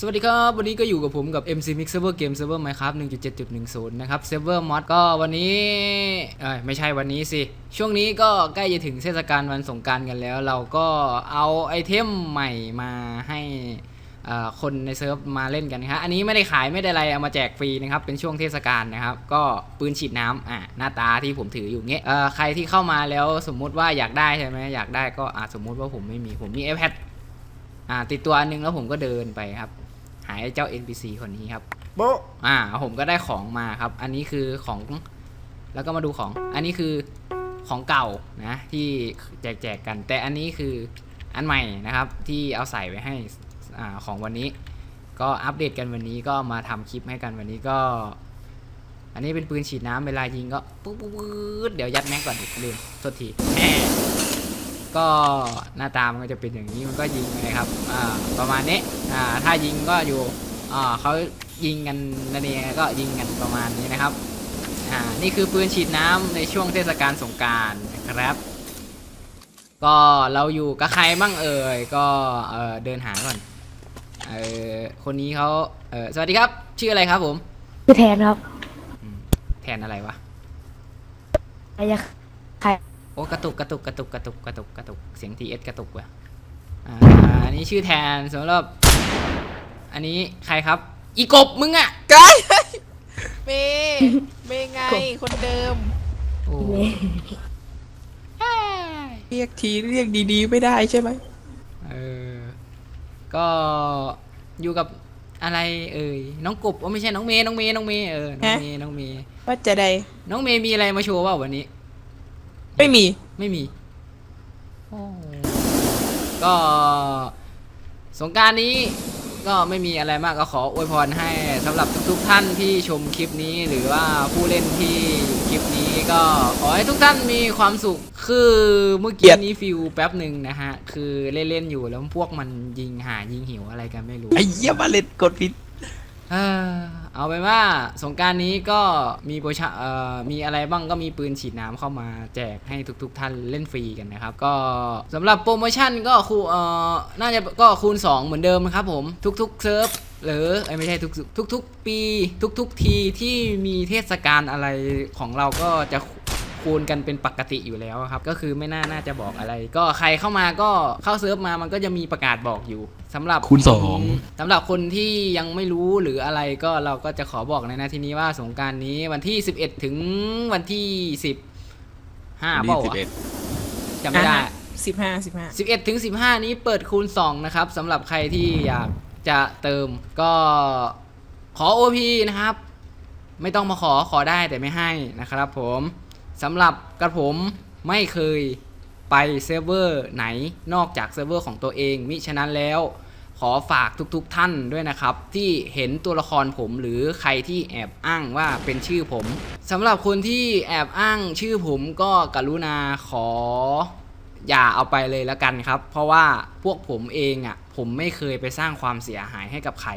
สวัสดีครับ วันนี้ก็อยู่กับผมกับ MC Mix Server Game Server Minecraft 1.7.10 นะครับ Server Mod ก็วันนี้เอ้ยไม่ใช่วันนี้สิ ช่วงนี้ก็ใกล้จะถึงเทศกาลวันสงกรารกันแล้ว เราก็เอาไอเทมใหม่มาให้อ่าคนในเซิร์ฟมาเล่นกันนะครับอันนี้ไม่ได้ขายไม่ได้อะไร เอามาแจกฟรีนะครับ เป็นช่วงเทศกาลนะครับ ก็ปืนฉีดน้ำอ่าหน้าตาที่ผมถืออยู่เงี้ยเอ่อใครที่เข้ามาแล้วสมมุติว่าอยากได้ใช่ไหมอยากได้ก็อ่าสมมุติว่าผมไม่มีผมมี iPad อ่าติดตัวอันนึงแล้วผมก็เดินไปครับ หายเจ้า NPC คนนี้ครับโบ๊ะอ่าผมก็ได้ของมาครับ อันนี้คือของแล้วก็มาดูของ อันนี้คือของเก่านะที่แจกแจกกัน แต่อันนี้คืออันใหม่นะครับที่เอาใส่ไว้ให้อ่าของวันนี้ ก็อัปเดตกันวันนี้ก็มาทำคลิปให้กันวันนี้ก็ อันนี้เป็นปืนฉีดน้ำเวลายิงก็ปุ๊บปุ๊บปุ๊บเดี๋ยวยัดแม็กก่อนลืมโทษทีแหม ก็หน้าตามันก็จะเป็นอย่างนี้มันก็ยิงนะครับอ่าประมาณนี้อ่าถ้ายิงก็อยู่อ่าเขายิงกันนั่นเองก็ยิงกันประมาณนี้นะครับอ่านี่คือปืนฉีดน้ำในช่วงเทศกาลสงกรารนะครับ ก็เราอยู่กับใครบ้างเอ่ยก็เออเดินหาก่อนเออคนนี้เขาเออสวัสดีครับ ชื่ออะไรครับผมคือแทนครับแทนอะไรวะใครจะใครโอ้กระตุกกระตุกกระตุกกระตุกกระตุกกระตุกเสียงทีเอสกระตุกว่ะอ่าอันนี้ชื่อแทนสำหรับ อันนี้ใครครับ อีกบมึงอะไกายเมย์เมย์ไงคนเดิม โอ้เมย์เรียกทีเรียกดีๆ ไม่ได้ใช่ไหมเออ ก็อยู่กับอะไรเอ่ยน้องกบว่าไม่ใช่น้องเมย์น้องเมย์น้องเมย์เออน้องเมย์น้องเมย์ว่าจะได้น้องเมย์มีอะไรมาโชว์เปล่าวันนี้ ไม่มี ไม่มีโอ้ก็สงกรารนี้ก็ไม่มีอะไรมากก็ขออวยพรให้สำหรับทุกๆท่านที่ชมคลิปนี้หรือว่าผู้เล่นที่อยู่คลิปนี้ก็ขอให้ทุกท่านมีความสุขคือเมื่อเกลีกี้ยดนี้ฟิลแป๊บหนึ่งนะฮะ คือเล่นๆอยู่แล้วพวกมันยิงหายิงหิวอะไรกันไม่รู้ไอ้เหี้ยมาเล่นกดผิด เอ่อเอาไปนว่าสงการนี้ก็มีโปรชเอ่อมีอะไรบ้างก็มีปืนฉีดน้ำเข้ามาแจกให้ทุกๆท่านเล่นฟรีกันนะครับ ก็สำหรับโปรโมชั่นก็คูเอ่อน่าจะก็คูณ 2 เหมือนเดิมนะครับผมทุกๆเซิร์ฟหรือเอ้ยไม่ใช่ทุกๆทุกๆปี ทุกๆทีที่มีเทศกาลอะไรของเราก็จะ คูณกันเป็นปกติอยู่แล้วครับ ก็คือไม่น่าน่าจะบอกอะไร ก็ใครเข้ามาก็เข้าเซิร์ฟมามันก็จะมีประกาศบอกอยู่สำหรับคูณสอง สำหรับคนที่ยังไม่รู้หรืออะไรก็เราก็จะขอบอกในนาทีนี้ว่าสงกรารนี้วันที่ 11 ถึงวันที่ 10 5เปล่าวะจำไม่ได้ สิบห้าสิบห้า 11ถึง15 นี้เปิดคูณ 2 นะครับสำหรับใครที่อยากจะเติมก็ขอ OP นะครับ ไม่ต้องมาขอขอได้แต่ไม่ให้นะครับผม สำหรับกระผมไม่เคยไปเซิร์ฟเวอร์ไหนนอกจากเซิร์ฟเวอร์ของตัวเอง มิฉะนั้นแล้วขอฝากทุกๆท่านด้วยนะครับ ที่เห็นตัวละครผมหรือใครที่แอบอ้างว่าเป็นชื่อผมสำหรับคนที่แอบอ้างชื่อผมก็กรุณาขอ อย่าเอาไปเลยแล้วกันครับ เพราะว่าพวกผมเองอะ่ะผมไม่เคยไปสร้างความเสียหายให้กับใคร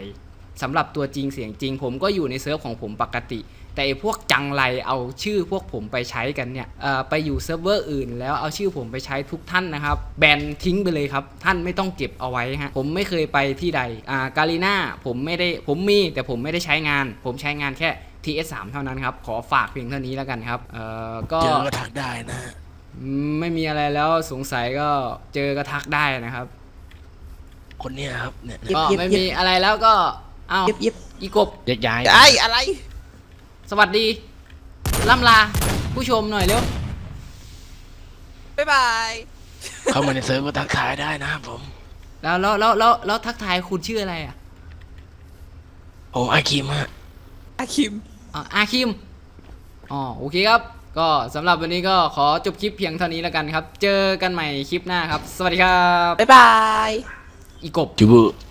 สำหรับตัวจริงเสียงจริง ผมก็อยู่ในเซิร์ฟของผมปกติ แต่ไอ้พวกจังไรเอาชื่อพวกผมไปใช้กันเนี่ยเอ่อไปอยู่เซิร์ฟเวอร์อื่น แล้วเอาชื่อผมไปใช้ทุกท่านนะครับ แบนทิ้งไปเลยครับ ท่านไม่ต้องเก็บเอาไว้ฮะผมไม่เคยไปที่ใดอ่ากาลีน่าผมไม่ได้ผมมีแต่ผมไม่ได้ใช้งาน ผมใช้งานแค่ TS3 เท่านั้นครับ ขอฝากเพียงเท่านี้แล้วกันครับเอ่อก็เจอก็ทักได้นะอืมไม่มีอะไรแล้วสงสัยก็เจอกระทักได้นะครับ คนเนี้ยครับเนี่ยเย็บก็เย็บไม่เย็มีบอะไรแล้วก็ อ้าวเย็บเย็บอีกบแยกย้ายไอ้อะไร สวัสดีล่ำลาผู้ชมหน่อยเร็วบ๊ายบาย เข้ามาในเซิร์ฟก็ทักทายได้นะครับผม แล้วแล้วแล้วแล้วแล้วทักทายคุณชื่ออะไรอะผมอาคิมฮะอาคิมอ๋ออาคิมอ๋อโอเคครับ ก็สำหรับวันนี้ก็ขอจบคลิปเพียงเท่านี้แล้วกันครับ เจอกันใหม่คลิปหน้าครับ สวัสดีครับ บ๊ายบาย อีกบจูบุอะ